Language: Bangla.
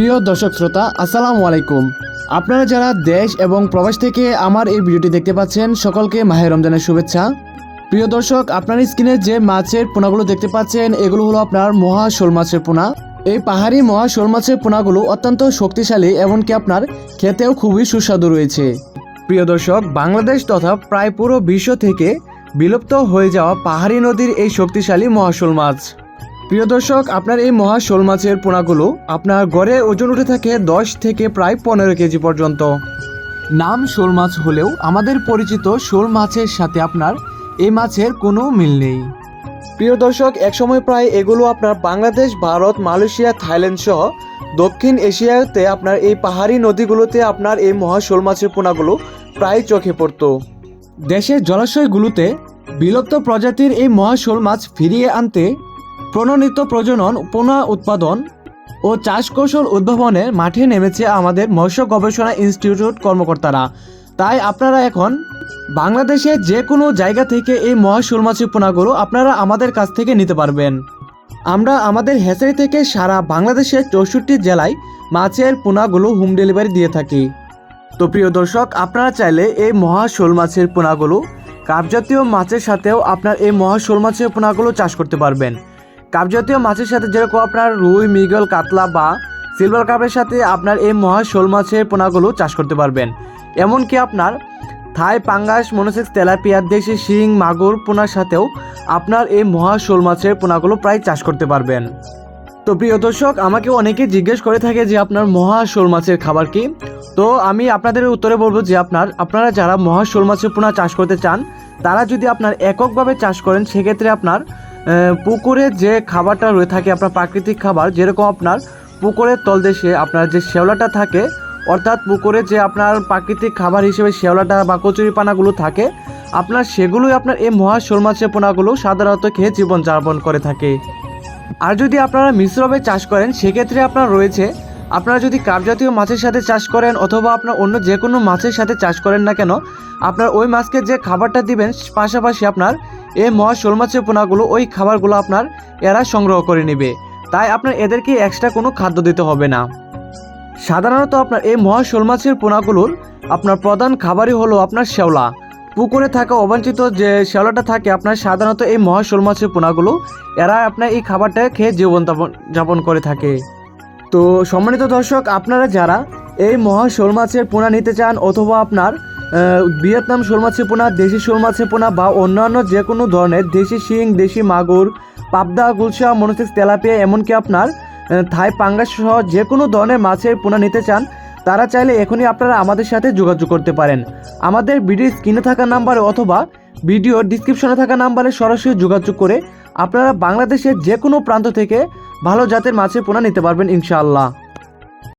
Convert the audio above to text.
প্রিয় দর্শক শ্রোতা, আসসালামু আলাইকুম। আপনারা যারা দেশ এবং প্রবাস থেকে আমার এই ভিডিওটি দেখতে পাচ্ছেন, সকলকে মাহে রমজানের শুভেচ্ছা। প্রিয় দর্শক, আপনার স্ক্রিনে যে মাছের পোনাগুলো দেখতে পাচ্ছেন, এগুলো হলো আপনার মহা শোল মাছের পোনা। এই পাহাড়ি মহা শোল মাছের পোনাগুলো অত্যন্ত শক্তিশালী এমনকি আপনার খেতেও খুবই সুস্বাদু রয়েছে। প্রিয় দর্শক, বাংলাদেশ তথা প্রায় পুরো বিশ্ব থেকে বিলুপ্ত হয়ে যাওয়া পাহাড়ি নদীর এই শক্তিশালী মহাশোল মাছ। প্রিয় দর্শক, আপনার এই মহা শোল মাছের পোনাগুলো আপনার গড়ে ওজন উঠে থাকে দশ থেকে প্রায় পনেরো কেজি পর্যন্ত। নাম শোল মাছ হলেও আমাদের পরিচিত শোল মাছের সাথে আপনার এই মাছের কোনো মিল নেই। প্রিয় দর্শক, একসময় প্রায় এগুলো আপনার বাংলাদেশ, ভারত, মালয়েশিয়া, থাইল্যান্ড সহ দক্ষিণ এশিয়াতে আপনার এই পাহাড়ি নদীগুলোতে আপনার এই মহা শোল মাছের পোনাগুলো প্রায় চোখে পড়তো। দেশের জলাশয়গুলোতে বিলুপ্ত প্রজাতির এই মহা শোল মাছ ফিরিয়ে আনতে প্রণনীত প্রজনন, পোনা উৎপাদন ও চাষ কৌশল উদ্ভাবনে মাঠে নেমেছে আমাদের মৎস্য গবেষণা ইনস্টিটিউট কর্মকর্তারা। তাই আপনারা এখন বাংলাদেশের যে কোনো জায়গা থেকে এই মহা শোল মাছের পোনাগুলো আপনারা আমাদের কাছ থেকে নিতে পারবেন। আমরা আমাদের হ্যাচারি থেকে সারা বাংলাদেশের চৌষট্টি জেলায় মাছের পোনাগুলো হোম ডেলিভারি দিয়ে থাকি। তো প্রিয় দর্শক, আপনারা চাইলে এই মহা শোল মাছের পোনাগুলো কাপজাতীয় মাছের সাথেও আপনার এই মহা শোল মাছের পোনাগুলো চাষ করতে পারবেন। কাপজাতীয় মাছের সাথে যেরকম আপনার রুই, মৃগল, কাতলা বা সিলভার কাপের সাথে আপনার এই মহা শোল মাছের পোনাগুলো চাষ করতে পারবেন। এমনকি আপনার থাই পাঙ্গাস, মনোসেক্স, তেলাপিয়া, দেশি শিং, মাগুর পোনার সাথেও আপনার এই মহা শোল মাছের পোনাগুলো প্রায় চাষ করতে পারবেন। তো প্রিয় দর্শক, আমাকে অনেকে জিজ্ঞেস করে থাকে যে আপনার মহা শোল মাছের খাবার কি? তো আমি আপনাদের উত্তরে বলব যে আপনার, আপনারা যারা মহা শোল মাছের পোনা চাষ করতে চান, তারা যদি আপনার এককভাবে চাষ করেন, সেক্ষেত্রে আপনার পুকুরে যে খাবারটা রয়ে থাকে আপনার প্রাকৃতিক খাবার, যেরকম আপনার পুকুরের তলদেশে আপনার যে শেওলাটা থাকে, অর্থাৎ পুকুরে যে আপনার প্রাকৃতিক খাবার হিসেবে শেওলাটা বা কচুরি পানাগুলো থাকে, আপনার সেগুলোই আপনার এই মহা মাছের পোনাগুলো সাধারণত খেয়ে জীবন যাপন করে থাকে। আর যদি আপনারা মিশ্রভাবে চাষ করেন, সেক্ষেত্রে আপনার রয়েছে, আপনারা যদি কাপ জাতীয় মাছের সাথে চাষ করেন অথবা আপনার অন্য যে কোনো মাছের সাথে চাষ করেন না কেন, আপনার ওই মাছকে যে খাবারটা দিবেন, পাশাপাশি আপনার এই মহা শোল মাছের পোনাগুলো, ওই খাবারগুলো আপনার এরা সংগ্রহ করে নেবে। তাই আপনার এদেরকে এক্সট্রা কোনো খাদ্য দিতে হবে না। সাধারণত আপনার এই মহা শোল মাছের পোনাগুলোর আপনার প্রধান খাবারই হলো আপনার শ্যাওলা। পুকুরে থাকা অবাঞ্ছিত যে শ্যাওলাটা থাকে, আপনার সাধারণত এই মহা শোল মাছের পোনাগুলো, এরা আপনার এই খাবারটা খেয়ে জীবন যাপন- করে থাকে। তো সম্মানিত দর্শক, আপনারা যারা এই মহা শোল মাছের পোনা নিতে চান অথবা আপনার ভিয়েতনাম শোল মাছের পোনা দেশি শোল মাছের পোনা বা অন্যান্য যে কোনো ধরনের দেশি শিং, দেশি মাগুর, পাবদা গুলশা মনোসিক্স তেলাপিয়া, এমনকি আপনার থাই পাঙ্গাস সহ যে কোনো ধরনের মাছের পোনা নিতে চান, তারা চাইলে এখনই আপনারা আমাদের সাথে যোগাযোগ করতে পারেন। আমাদের ভিডিও স্ক্রিনে থাকা নাম্বারে অথবা ভিডিও ডিসক্রিপশনে থাকা নাম্বারে সরাসরি যোগাযোগ করে আপনারা বাংলাদেশের যে কোনো প্রান্ত থেকে ভালো জাতের মাছের পোনা নিতে পারবেন ইনশাআল্লাহ।